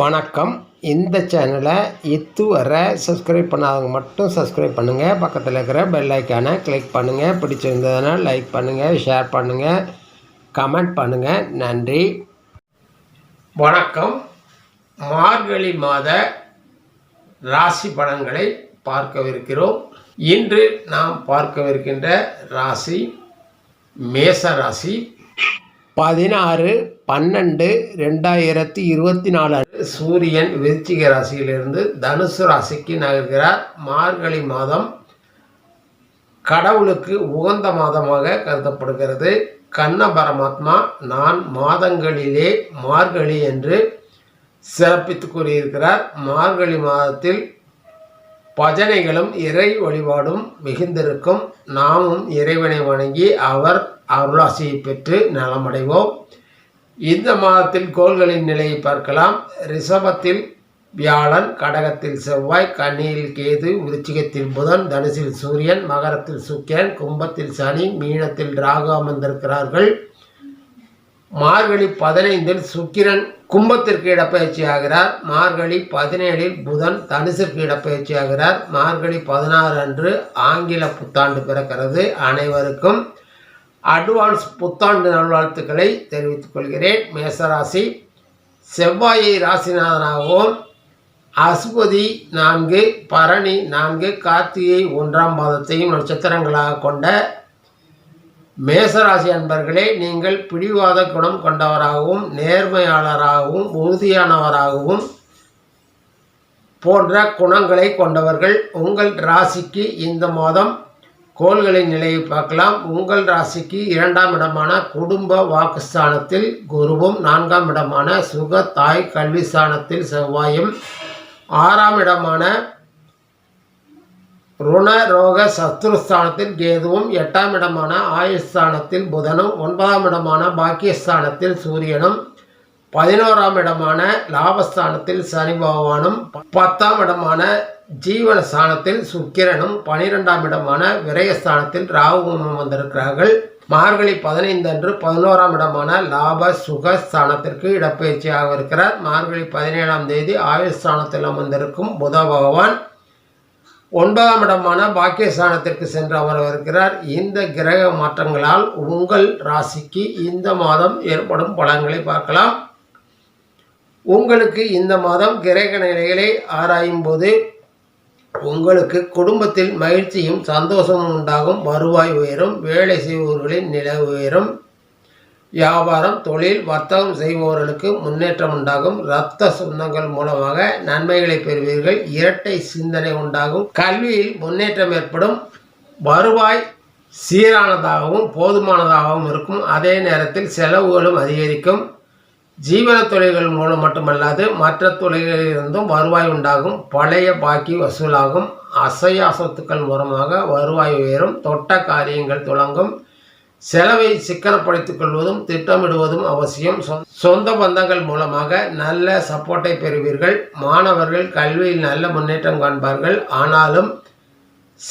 வணக்கம். இந்த சேனலை வர சப்ஸ்கிரைப் பண்ணாதவங்க மட்டும் சப்ஸ்கிரைப் பண்ணுங்கள் பக்கத்தில் இருக்கிற பெல் ஐக்கானை கிளிக் பண்ணுங்கள் பிடிச்சிருந்ததுன்னா லைக் பண்ணுங்கள் ஷேர் பண்ணுங்கள் கமெண்ட் பண்ணுங்கள் நன்றி. வணக்கம். மார்கழி மாத ராசி பலன்களை பார்க்கவிருக்கிறோம். இன்று நாம் பார்க்கவிருக்கின்ற ராசி மேச ராசி பதினாறு பன்னெண்டு ரெண்டாயிரத்தி இருபத்தி நாலு சூரியன் விருச்சிக ராசியிலிருந்து தனுசு ராசிக்கு நகர்கிறார். மார்கழி மாதம் கடவுளுக்கு உகந்த மாதமாக கருதப்படுகிறது. கண்ண பரமாத்மா நான் மாதங்களிலே மார்கழி என்று சிறப்பித்து கூறியிருக்கிறார். மார்கழி மாதத்தில் பஜனைகளும் இறை வழிபாடும் மிகுந்திருக்கும். நாமும் இறைவனை வணங்கி அவர் அருளாசியை பெற்று நலமடைவோம். இந்த மாதத்தில் கோள்களின் நிலையை பார்க்கலாம். ரிஷபத்தில் வியாழன் கடகத்தில் செவ்வாய் கன்னியில் கேது விருச்சிகத்தில் புதன் தனுசில் சூரியன் மகரத்தில் சுக்கிரன் கும்பத்தில் சனி மீனத்தில் ராகு அமர்ந்திருக்கிறார்கள். மார்கழி பதினைந்தில் சுக்கிரன் கும்பத்திற்கு இடப்பெயர்ச்சி ஆகிறார் மார்கழி பதினேழில் புதன் தனுசிற்கு இடப்பெயர்ச்சி ஆகிறார் மார்கழி பதினாறு அன்று ஆங்கில புத்தாண்டு பிறக்கிறது. அனைவருக்கும் அட்வான்ஸ் புத்தாண்டு நல்வாழ்த்துக்களை தெரிவித்துக் கொள்கிறேன். மேசராசி செவ்வாயை ராசிநாதனாகவும் அஸ்பதி நான்கு பரணி நான்கு கார்த்திகை ஒன்றாம் பாதத்தையும் நட்சத்திரங்களாக கொண்ட மேசராசி அன்பர்களே நீங்கள் பிடிவாத குணம் கொண்டவராகவும் நேர்மையாளராகவும் உறுதியானவராகவும் போன்ற குணங்களை கொண்டவர்கள் உங்கள் ராசிக்கு இந்த மாதம் கோள்களின் நிலையை பார்க்கலாம். உங்கள் ராசிக்கு இரண்டாம் இடமான குடும்ப வாக்குஸ்தானத்தில் குருவும் நான்காம் இடமான சுக தாய் கல்வி ஸ்தானத்தில் செவ்வாயும் ஆறாம் இடமான ருண ரோக சத்ருஸ்தானத்தில் கேதுவும் எட்டாம் இடமான ஆயுஸ்தானத்தில் புதனும் ஒன்பதாம் இடமான பாக்கியஸ்தானத்தில் சூரியனும் பதினோராம் இடமான லாபஸ்தானத்தில் சனி பகவானும் பத்தாம் இடமான ஜீவன ஸ்தானத்தில் சுக்கிரனும் பனிரெண்டாம் இடமான விரயஸ்தானத்தில் ராகுவும் வந்திருக்கிறார்கள். மார்கழி பதினைந்து அன்று பதினோராம் இடமான லாப சுக ஸ்தானத்திற்கு இடப்பெயர்ச்சியாக இருக்கிறார். மார்கழி பதினேழாம் தேதி ஆயுஸ்தானத்தில் அமர்ந்திருக்கும் புத பகவான். ஒன்பதாம் இடமான பாக்கியஸ்தானத்திற்கு சென்று அமரவிருக்கிறார் இந்த கிரக மாற்றங்களால் உங்கள் ராசிக்கு இந்த மாதம் ஏற்படும் பலன்களை பார்க்கலாம். உங்களுக்கு இந்த மாதம் கிரக நிலைகளை ஆராயும் போது உங்களுக்கு குடும்பத்தில் மகிழ்ச்சியும் சந்தோஷமும் உண்டாகும். வருவாய் உயரும் வேலை செய்பவர்களின் நிலை உயரும். வியாபாரம் தொழில் வர்த்தகம் செய்பவர்களுக்கு முன்னேற்றம் உண்டாகும். இரத்த சொந்தங்கள் மூலமாக நன்மைகளை பெறுவீர்கள். இரட்டை சிந்தனை உண்டாகும். கல்வியில் முன்னேற்றம் ஏற்படும். வருவாய் சீரானதாகவும் போதுமானதாகவும் இருக்கும். அதே நேரத்தில் செலவுகளும் அதிகரிக்கும். ஜீவன தொழில்கள் மூலம் மட்டுமல்லாது மற்ற தொழில்களிலிருந்தும் வருவாய் உண்டாகும். பழைய பாக்கி வசூலாகும். அசையா சொத்துக்கள் மூலமாக வருவாய் உயரும். தொட்ட காரியங்கள் துளங்கும். செலவை சிக்கனப்படுத்திக் கொள்வதும் திட்டமிடுவதும் அவசியம். சொ- சொந்த பந்தங்கள் மூலமாக நல்ல சப்போர்ட்டை பெறுவீர்கள். மாணவர்கள் கல்வியில் நல்ல முன்னேற்றம் காண்பார்கள். ஆனாலும்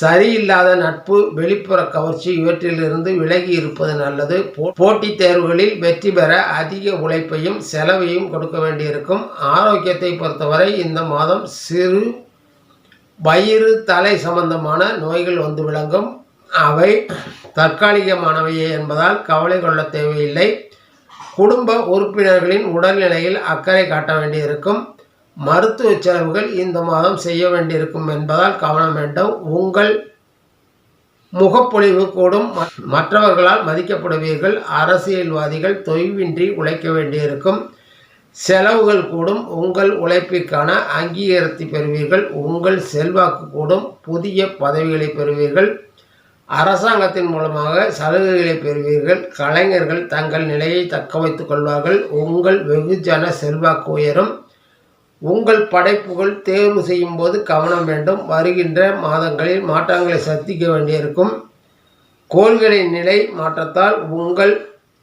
சரியில்லாத நட்பு வெளிப்புற கவர்ச்சி இவற்றிலிருந்து விலகி இருப்பது நல்லது. போ- போட்டித் தேர்வுகளில் வெற்றி பெற அதிக உழைப்பையும் செலவையும் கொடுக்க வேண்டியிருக்கும். ஆரோக்கியத்தை பொறுத்தவரை இந்த மாதம் சிறு வயிறு தலை சம்பந்தமான நோய்கள் வந்து விளங்கும். அவை தற்காலிகமானவையே என்பதால் கவலை கொள்ள தேவையில்லை. குடும்ப உறுப்பினர்களின் உடல்நிலையில் அக்கறை காட்ட வேண்டியிருக்கும். மருத்துவ செலவுகள் இந்த மாதம் செய்ய வேண்டியிருக்கும் என்பதால் கவனம் வேண்டும். உங்கள் முகப்பொழிவு கூடும். ம- மற்றவர்களால் மதிக்கப்படுவீர்கள். அரசியல்வாதிகள் தொய்வின்றி உழைக்க வேண்டியிருக்கும். செலவுகள் கூடும். உங்கள் உழைப்பிற்கான அங்கீகாரத்தை பெறுவீர்கள். உங்கள் செல்வாக்கு கூடும். புதிய பதவிகளை பெறுவீர்கள். அரசாங்கத்தின் மூலமாக சலுகைகளை பெறுவீர்கள். கலைஞர்கள் தங்கள் நிலையை தக்க வைத்துக் கொள்வார்கள். உங்கள் வெகுஜன செல்வாக்கு உயரும். உங்கள் படைப்புகள் தேர்வு செய்யும் போது கவனம் வேண்டும். வருகின்ற மாதங்களில் மாற்றங்களை சந்திக்க வேண்டியிருக்கும். கோள்களின் நிலை மாற்றத்தால் உங்கள்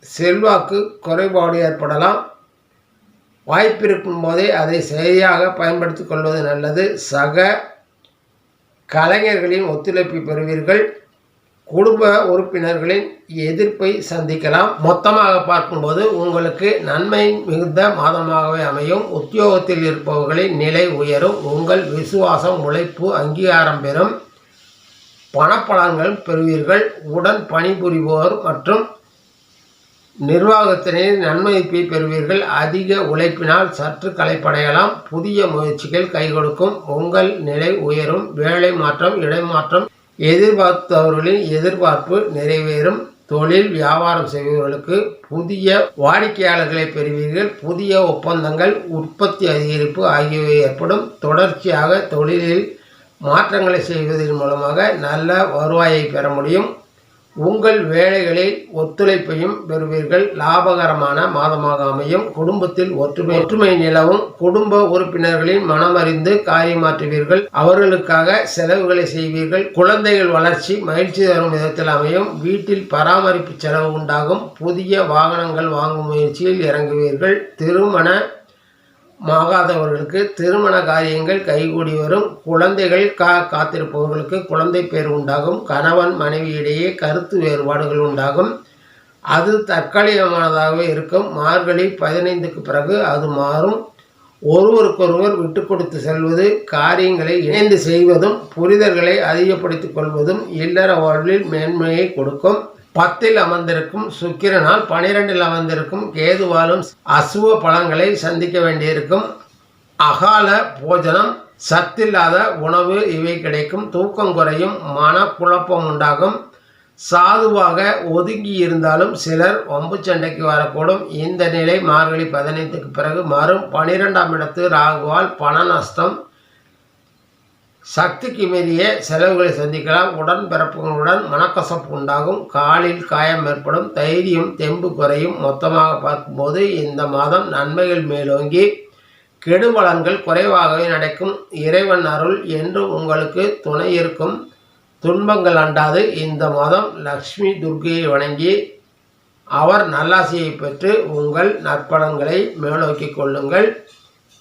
செல்வாக்கு குறைபாடு ஏற்படலாம். வாய்ப்பிருக்கும் போதே அதை சரியாக பயன்படுத்திக் கொள்வது நல்லது. சக கலைஞர்களின் ஒத்துழைப்பை பெறுவீர்கள். குடும்ப உறுப்பினர்களின் எதிர்ப்பை சந்திக்கலாம். மொத்தமாக பார்க்கும்போது உங்களுக்கு நன்மை மிகுந்த மாதமாகவே அமையும். உத்தியோகத்தில் இருப்பவர்களின் நிலை உயரும். உங்கள் விசுவாசம் உழைப்பு அங்கீகாரம் பெறும். பணப்பலன்கள் பெறுவீர்கள். உடன் பணிபுரிவோர் மற்றும் நிர்வாகத்தினர் நன்மதிப்பை பெறுவீர்கள். அதிக உழைப்பினால் சற்று களைப்படையலாம். புதிய முயற்சிகள் கை கொடுக்கும் உங்கள் நிலை உயரும். வேலை மாற்றம் இடைமாற்றம் எதிர்பார்த்தவர்களின் எதிர்பார்ப்பு நிறைவேறும். தொழில் வியாபாரம் செய்பவர்களுக்கு புதிய வாடிக்கையாளர்களை பெறுவீர்கள். புதிய ஒப்பந்தங்கள் உற்பத்தி அதிகரிப்பு ஆகியவை ஏற்படும். தொடர்ச்சியாக தொழிலில் மாற்றங்களை செய்வதன் மூலமாக நல்ல வருவாயை பெற முடியும். உங்கள் வேலைகளில் ஒத்துழைப்பையும் பெறுவீர்கள். லாபகரமான மாதமாக அமையும் குடும்பத்தில் ஒற்றுமை ஒற்றுமை நிலவும் குடும்ப உறுப்பினர்களின் மனமறிந்து காரியமாற்றுவீர்கள் அவர்களுக்காக செலவுகளை செய்வீர்கள். குழந்தைகள் வளர்ச்சி மகிழ்ச்சி தரும் விதத்தில் அமையும். வீட்டில் பராமரிப்பு செலவு உண்டாகும். புதிய வாகனங்கள் வாங்கும் முயற்சியில் இறங்குவீர்கள். திருமண மாகாதவர்களுக்கு திருமண காரியங்கள் கைகூடி வரும். குழந்தைகள் கா காத்திருப்பவர்களுக்கு குழந்தை பேர் உண்டாகும். கணவன் மனைவியிடையே கருத்து வேறுபாடுகள் உண்டாகும். அது தற்காலிகமானதாகவே இருக்கும். மார்கழி பதினைந்துக்கு பிறகு அது மாறும். ஒருவருக்கொருவர் விட்டு கொடுத்து செல்வது காரியங்களை இணைந்து செய்வதும் புரிதல்களை அதிகப்படுத்திக் கொள்வதும் இல்லற வாழ்வில் மேன்மையை கொடுக்கும். பத்தில் அமர்ந்திருக்கும் சுக்கிரனால் பனிரெண்டில் அமர்ந்திருக்கும் கேதுவாலும் அசுவ பழங்களை சந்திக்க வேண்டியிருக்கும். அகால போஜனம் சத்தில்லாத உணவு இவை கிடைக்கும். தூக்கம் குறையும் மனக்குழப்பம் உண்டாகும். சாதுவாக ஒதுங்கி இருந்தாலும் சிலர் வம்பு சண்டைக்கு வரக்கூடும். இந்த நிலை மார்கழி பதினைந்துக்கு பிறகு மாறும் பனிரெண்டாம் இடத்து ராகுவால் பண நஷ்டம் சக்திக்கு மீறிய செலவுகளை சந்திக்கலாம். உடன்பிறப்புகளுடன் மனக்கசப்பு உண்டாகும். காலில் காயம் ஏற்படும். தைரியம் தெம்பு குறையும். மொத்தமாக பார்க்கும்போது இந்த மாதம் நன்மைகள் மேலோங்கி கெடுபலன்கள் குறைவாகவே நடக்கும். இறைவன் அருள் என்று உங்களுக்கு துணை இருக்கும். துன்பங்கள் அண்டாது. இந்த மாதம் லக்ஷ்மி துர்கையை வணங்கி அவர் நல்லாசியை பெற்று உங்கள் நற்பலன்களை மேலோக்கிக் கொள்ளுங்கள்.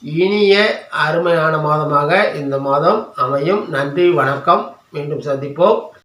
இனிய அருமையான மாதமாக இந்த மாதம் அமையும். நன்றி வணக்கம். மீண்டும் சந்திப்போம்.